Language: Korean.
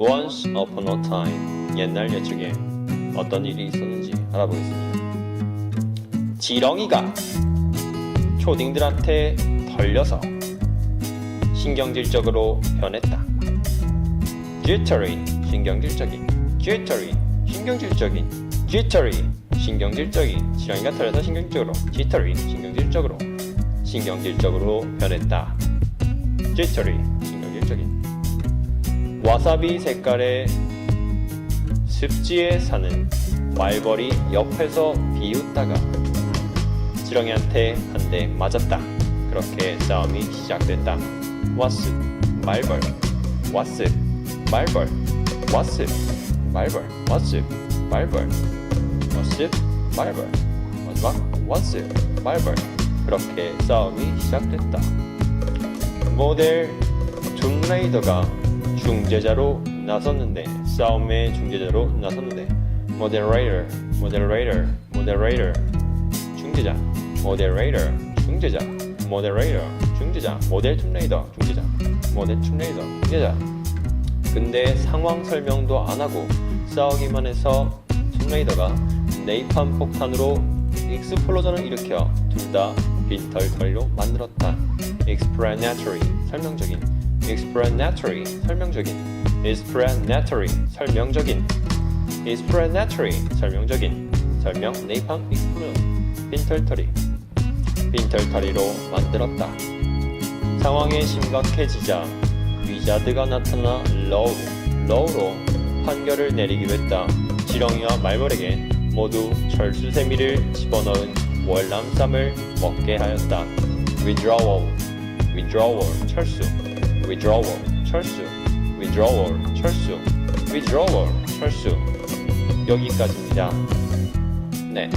Once upon a time 옛날 옛적에 어떤 일이 있었는지 알아보겠습니다. 지렁이가 초딩들한테 털려서 신경질적으로 변했다. jittery 신경질적인 jittery 신경질적인 jittery 신경질적인 지렁이가 털려서 신경질적으로 jittery 신경질적으로 신경질적으로 변했다. jittery 와사비 색깔의 습지에 사는 말벌이 옆에서 비웃다가 지렁이한테 한 대 맞았다. 그렇게 싸움이 시작됐다. 와스 말벌 와스 말벌 와스 말벌 와스 말벌 와스 말벌 마지막 와스 말벌 그렇게 싸움이 시작됐다. 모델 툼레이더가 중재자로 나섰는데 싸움의 중재자로 나섰는데 모델레이터 모델레이터 모델레이터 중재자 모델레이터 중재자 모델레이터 중재자 모델 툼레이더 중재자 모델 툼레이더 중재자 근데 상황 설명도 안 하고 싸우기만 해서 툼레이더가 네이팜 폭탄으로 익스플로전을 일으켜 둘 다 빈털털로 만들었다. explanatory 설명적인 explanatory 설명적인 explanatory 설명적인 explanatory 설명적인 설명 네이팜 익스플로전 빈털터리 빈털터리로 만들었다. 상황이 심각해지자 위자드가 나타나 로우, 로우로 판결을 내리기로 했다. 지렁이와 말벌에게 모두 철수세미를 집어넣은 월남쌈을 먹게 하였다. withdrawal, withdrawal, 철수, withdrawal, 철수, withdrawal, 철수, withdrawal, 철수. 여기까지입니다. 네.